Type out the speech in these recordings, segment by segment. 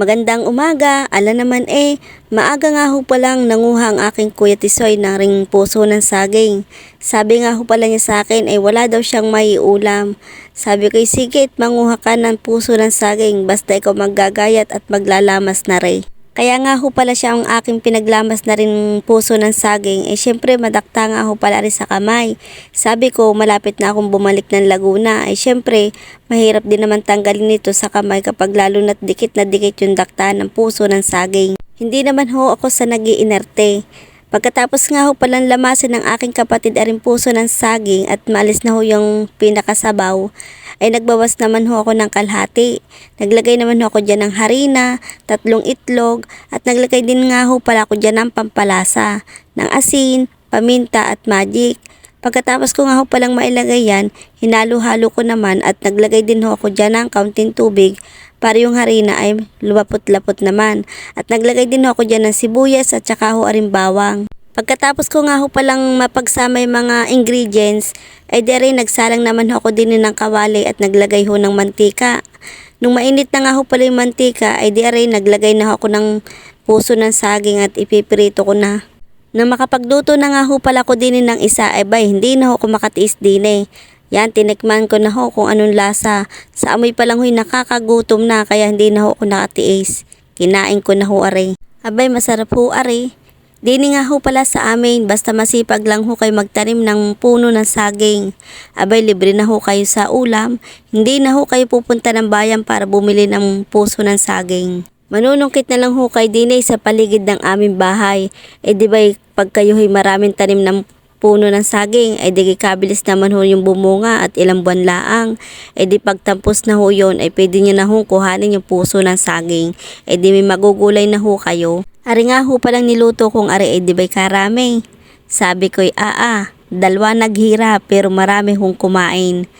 Magandang umaga, ala naman eh, maaga nga ho palang nanguha ang aking kuya Tisoy ng ring puso ng saging. Sabi nga ho pala niya sa akin ay wala daw siyang may ulam. Sabi ko, sige, manguha ka ng puso ng saging basta ikaw maggagayat at maglalamas na rin. Kaya nga ho pala siya ang aking pinaglamas na rin puso ng saging. Eh syempre madakta nga ho pala rin sa kamay. Sabi ko malapit na akong bumalik ng Laguna. Eh syempre mahirap din naman tanggalin nito sa kamay kapag lalo na't dikit na dikit yung dakta ng puso ng saging. Hindi naman ho ako sa nagiinerte. Pagkatapos nga ho palang lamasin ng aking kapatid aring puso ng saging at maalis na ho yung pinakasabaw, ay nagbawas naman ho ako ng kalhati. Naglagay naman ho ako dyan ng harina, tatlong itlog, at naglagay din nga ho pala ako dyan ng pampalasa, ng asin, paminta at magic. Pagkatapos ko nga ho palang mailagay yan, hinalo-halo ko naman at naglagay din ho ako dyan ng kaunting tubig para yung harina ay lumapot-lapot naman. At naglagay din ho ako dyan ng sibuyas at saka ho aring bawang. Pagkatapos ko nga ho palang mapagsama yung mga ingredients, ay di rin nagsalang naman ho ako din ng kawali at naglagay ho ng mantika. Nung mainit na nga ho pala yung mantika, ay di rin naglagay na ho ako ng puso ng saging at ipiprito ko na. Nang makapagluto na nga ho pala ko din ng isa, ay bay, hindi na ho ako makatiis din eh. Yan, tinikman ko na ho kung anong lasa. Sa amoy pa lang ho'y nakakagutom na, kaya hindi na ho ako nakatiis. Kinain ko na ho are. Abay, masarap ho are. Dini nga ho pala sa amin, basta masipag lang ho kayo magtanim ng puno ng saging. Abay, libre na ho kayo sa ulam. Hindi na ho kayo pupunta ng bayan para bumili ng puso ng saging. Manunungkit na lang ho kay Dinay sa paligid ng aming bahay. E di ba pag ay maraming tanim ng puno ng saging, ay di kabilis naman ho yung bumunga at ilang buwan laang. E di pagtampos na ho yun, ay pwede nyo na ho kuhanin yung puso ng saging. E di may magugulay na ho kayo. Ari nga ho palang niluto kong ari, e di ba'y karami. Sabi ko'y, aa, dalawa naghira pero marami hong kumain.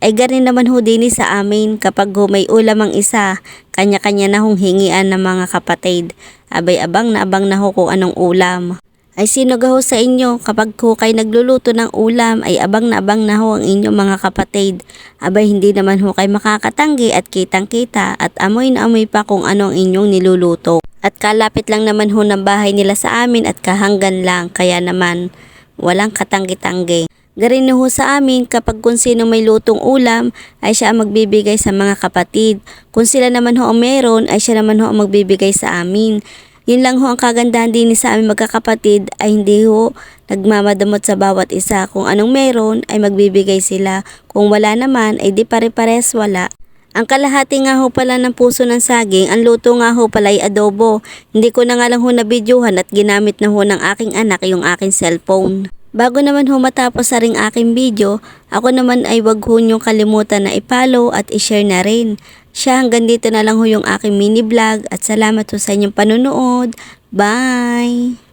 Ay ganin naman ho din sa amin kapag ho may ulam ang isa, kanya-kanya na hong hingian ng mga kapatid. Abay abang na abang na ho kung anong ulam. Ay sino ho sa inyo kapag ho kayo nagluluto ng ulam ay abang na abang na ho ang inyong mga kapatid. Abay hindi naman ho kayo makakatanggi at kitang-kita at amoy na amoy pa kung ano ang inyong niluluto. At kalapit lang naman ho ng bahay nila sa amin at kahanggan lang kaya naman walang katanggi-tanggi. Garin ho sa amin kapag kung sino may lutong ulam ay siya ang magbibigay sa mga kapatid. Kung sila naman ho ang meron ay siya naman ho ang magbibigay sa amin. Yun lang ho ang kagandahan din sa aming magkakapatid ay hindi ho nagmamadamot sa bawat isa. Kung anong meron ay magbibigay sila. Kung wala naman ay di pare-pares wala. Ang kalahati nga ho pala ng puso ng saging, ang luto nga ho pala ay adobo. Hindi ko na nga lang ho nabidyuhan at ginamit na ho ng aking anak yung aking cellphone. Bago naman ho matapos sa ring aking video, ako naman ay wag ho niyong kalimutan na i-follow at i-share na rin. Siya hanggang dito na lang ho yung aking mini vlog at salamat ho sa inyong panonood. Bye!